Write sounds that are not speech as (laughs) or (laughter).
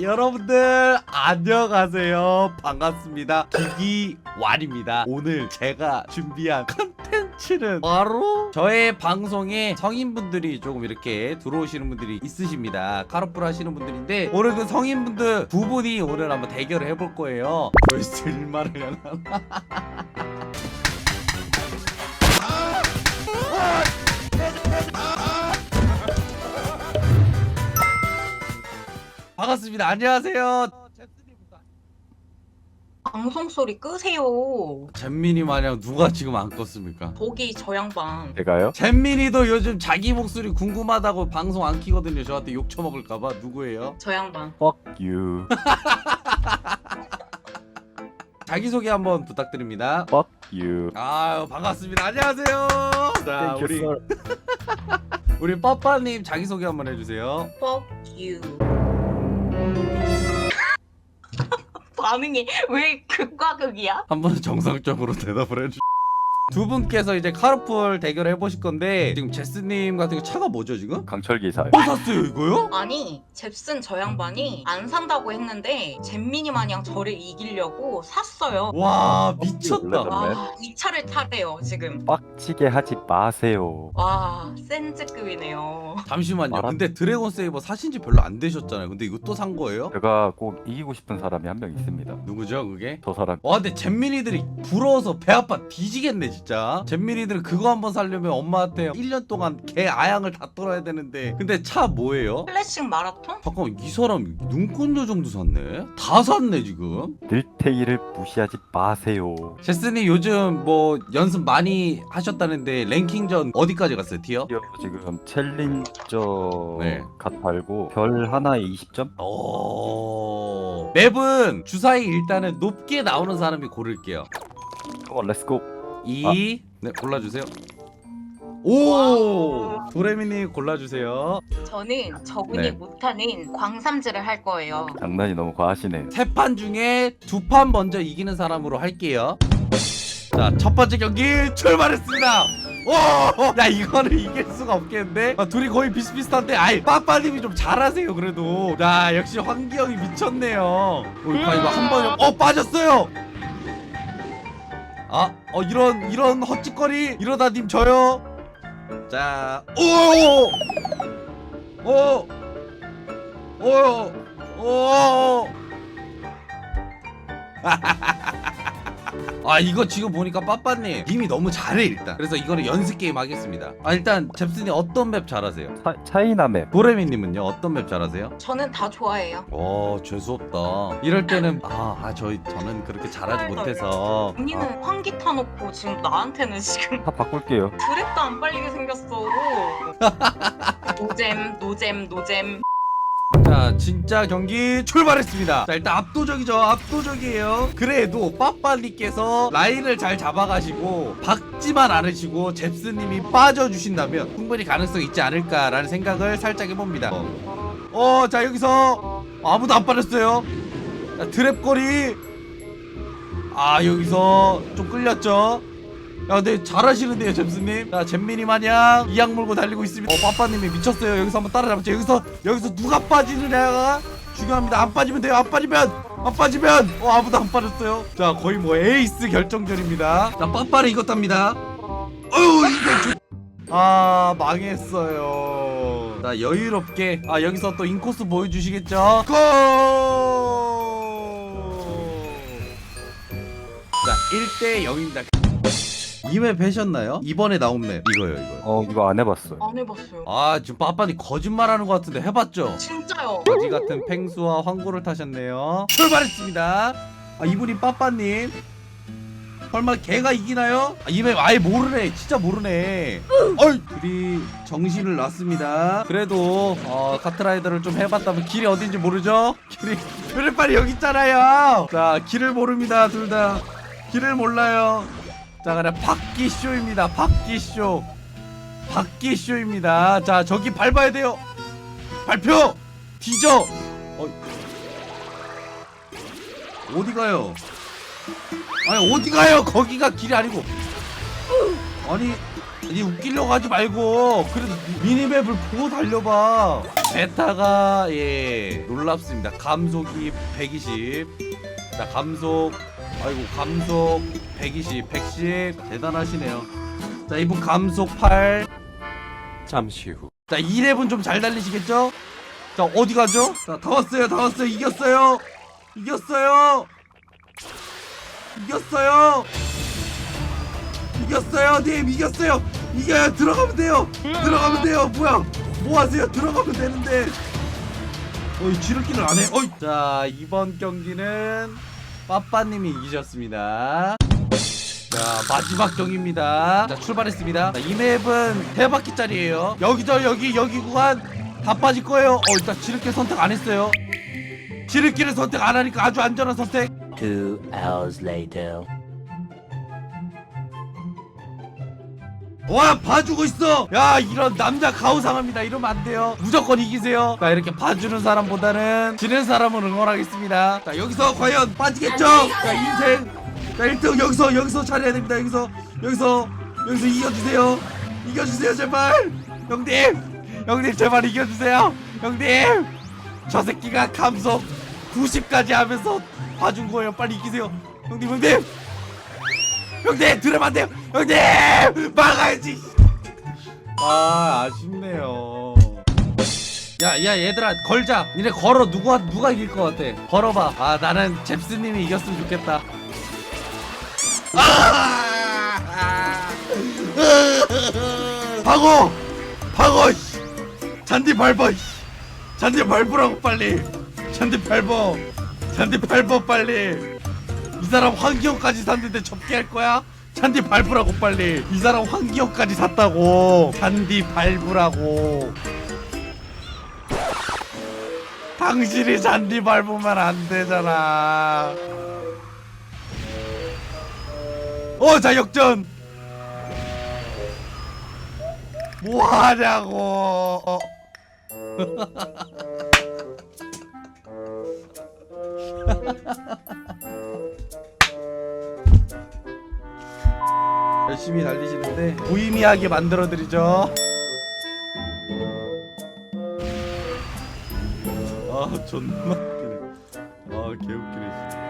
여러분들 안녕하세요. 반갑습니다. 기기완입니다. 오늘 제가 준비한 컨텐츠는 바로 저의 방송에 성인분들이 조금 이렇게 들어오시는 분들이 있으십니다. 카로플 하시는 분들인데 오늘 그 성인분들 두 분이 오늘 한번 대결을 해볼 거예요. 벌써 일말을 하나 (laughs) 반갑습니다 안녕하세요 방송 소리 끄세요. 잼민이 마냥 누가 지금 안 껐습니까? 보기 저 양반. 제가요? 잼민이도 요즘 자기 목소리 궁금하다고 방송 안 키거든요. 저한테 욕 처먹을까봐 누구예요? 저 양반. Fuck you. (laughs) 자기 소개 한번 부탁드립니다. Fuck you. 아유 반갑습니다. 안녕하세요. 자 Thank 우리 you, sir. (laughs) 우리 빠빠님 자기 소개 한번 해주세요. Fuck you. 반응이 왜 극과 극이야? 한 번 정상적으로 대답을 해주. 두 분께서 이제 카르풀 대결 해보실 건데 지금 제스님 같은 거 차가 뭐죠 지금? 강철 기사요. 뭐 샀어요 이거요? 아니 잽슨 저 양반이 안 산다고 했는데 잼민이 마냥 저를 이기려고 샀어요. 와 미쳤다. 와, 이 차를 타래요 지금. 빡치게 하지 마세요. 와, 센즈급이네요. 잠시만요. 알아? 근데 드래곤 세이버 사신 지 별로 안 되셨잖아요. 근데 이거 또 산 거예요? 제가 꼭 이기고 싶은 사람이 한 명 있습니다. 누구죠 그게? 저 사람 와 근데 잼민이들이 부러워서 배 아파 뒤지겠네 진짜 잼민이들은 그거 한번 살려면 엄마한테 1년 동안 개 아양을 다 떨어야 되는데 근데 차 뭐예요? 클래식 마라톤? 잠깐만 이 사람 눈꽃 요정도 샀네? 다 샀네 지금 늘테이를 무시하지 마세요. 제스님 요즘 뭐 연습 많이 하셨다는데 랭킹전 어디까지 갔어요 티어? 드디어 지금 챌린저 네. 갓 달고 별 하나에 20점? 오 맵은 주사위 일단은 높게 나오는 사람이 고를게요 어, 렛츠고. 2 네 골라주세요 오 도레미님 골라주세요 저는 저분이 네. 못하는 광삼질을 할 거예요. 장난이 너무 과하시네. 세판 중에 두 판 먼저 이기는 사람으로 할게요. 자, 첫 번째 경기 출발했습니다. 오! 야, 이거는 이길 수가 없겠는데? 아, 둘이 거의 비슷비슷한데, 아이, 빠빠님이 좀 잘하세요, 그래도. 자, 역시 환기형이 미쳤네요. 어, 이거 이거 한 번에, 어, 빠졌어요! 아, 어, 이런, 이런 헛짓거리, 이러다 님 져요. 자, 오! 오! 오! 오! (laughs) 아 이거 지금 보니까 빠빠님 님이 너무 잘해 일단 그래서 이거는 연습 게임 하겠습니다 아 일단 잽슨이 어떤 맵 잘하세요? 차, 차이나 맵. 도레미님은요 어떤 맵 잘하세요? 저는 다 좋아해요. 오 재수없다 이럴 때는 아, 아 저희 저는 그렇게 잘하지 못해서 언니는 아, 환기 타 놓고 지금 나한테는 지금 다 바꿀게요. 드랩도 안 빨리게 생겼어. (laughs) 노잼, 노잼, 노잼. 자 진짜 경기 출발했습니다. 자 일단 압도적이죠. 압도적이에요. 그래도 빠빠님께서 라인을 잘 잡아가시고 박지만 않으시고 잽스님이 빠져주신다면 충분히 가능성이 있지 않을까라는 생각을 살짝 해봅니다. 어자 여기서 아무도 안 빠졌어요. 자, 드랩거리. 아 여기서 좀 끌렸죠 야 근데 잘하시는데요 잼스님? 자 잼민이 마냥 이악 물고 달리고 있습니다. 어 빠빠님이 미쳤어요. 여기서 한번 따라잡죠 여기서 여기서 누가 빠지느냐가 중요합니다. 안 빠지면 돼요. 안 빠지면 안 빠지면. 어 아무도 안 빠졌어요. 자 거의 뭐 에이스 결정전입니다. 자 빠빠를 이겼답니다. 어휴 이거 저... 아 망했어요. 자 여유롭게. 아 여기서 또 인코스 보여주시겠죠? 고! 자 1대 0입니다 이맵 하셨나요? 이번에 나온 맵 이거요 이거요 어, 이거 안 해봤어요. 안 해봤어요. 아 지금 빠빠니 거짓말하는 것 같은데 해봤죠? 진짜요. 거지 같은 펭수와 황고를 타셨네요 출발했습니다 아 이분이 빠빠님 설마 걔가 이기나요? 아, 이맵 아예 모르네 진짜 모르네 어이 둘이 정신을 놨습니다 그래도 어, 카트라이더를 좀 해봤다면 길이 어딘지 모르죠? 길이 그래 빨리 여기 있잖아요 자 길을 모릅니다 둘 다 길을 몰라요 자 그래 바퀴쇼입니다. 바퀴쇼. 바퀴쇼입니다. 자 저기 밟아야 돼요. 발표! 뒤져! 어. 어디 가요? 아니 어디 가요? 거기가 길이 아니고. 아니 아니 웃기려고 하지 말고. 그래도 미니맵을 보고 달려봐. 베타가 예 놀랍습니다. 감속이 120. 자 감속. 아이고 감속 120, 110 대단하시네요. 자 이분 감속 8. 잠시 후. 자 2랩은 좀 잘 달리시겠죠? 자 어디 가죠? 자다 왔어요, 다 왔어요, 이겼어요, 이겼어요, 이겼어요, 이겼어요, 님 이겼어요. 이겨야 들어가면 돼요. 들어가면 돼요. 뭐야? 뭐 하세요? 들어가면 되는데. 어이 지름길을 안 해. 어이. 자 이번 경기는 빠빠님이 이기셨습니다. 자 마지막 경기입니다. 자 출발했습니다. 자, 이 맵은 대바퀴짜리예요. 여기죠 여기 여기 구간 다 빠질 거예요. 어 일단 지름길 선택 안 했어요. 지름길을 선택 안 하니까 아주 안전한 선택. Two hours later. 와 봐주고 있어 야 이런 남자 가오상합니다 이러면 안 돼요 무조건 이기세요 자 이렇게 봐주는 사람보다는 지는 사람을 응원하겠습니다 자 여기서 과연 빠지겠죠 자 인생 자 1등 여기서 여기서 잘해야 됩니다. 여기서 여기서 여기서 이겨주세요. 이겨주세요 제발. 형님 형님 제발 이겨주세요. 형님 저 새끼가 감속 90까지 하면서 봐준 거예요. 빨리 이기세요. 형님 형님. 형님 들으면 안 돼요. 형님 막아야지. 아 아쉽네요. 야 야 얘들아 걸자. 니네 걸어. 누가 누가 이길 것 같아? 걸어봐. 아 나는 잽스님이 이겼으면 좋겠다 아! 박어 박어 씨. 잔디 밟아 씨. 잔디 밟으라고 빨리 잔디 밟어 잔디 밟어 빨리 이 사람 환기형까지 샀는데 접게 할 거야? 잔디 밟으라고 빨리 이 사람 환기형까지 샀다고 잔디 밟으라고 당신이 잔디 밟으면 안 되잖아 어 자역전. 뭐하냐고. 어. (laughs) 열심히 달리시는데 무의미하게 만들어드리죠. 아 존나 웃기네. 아 개웃기네 진짜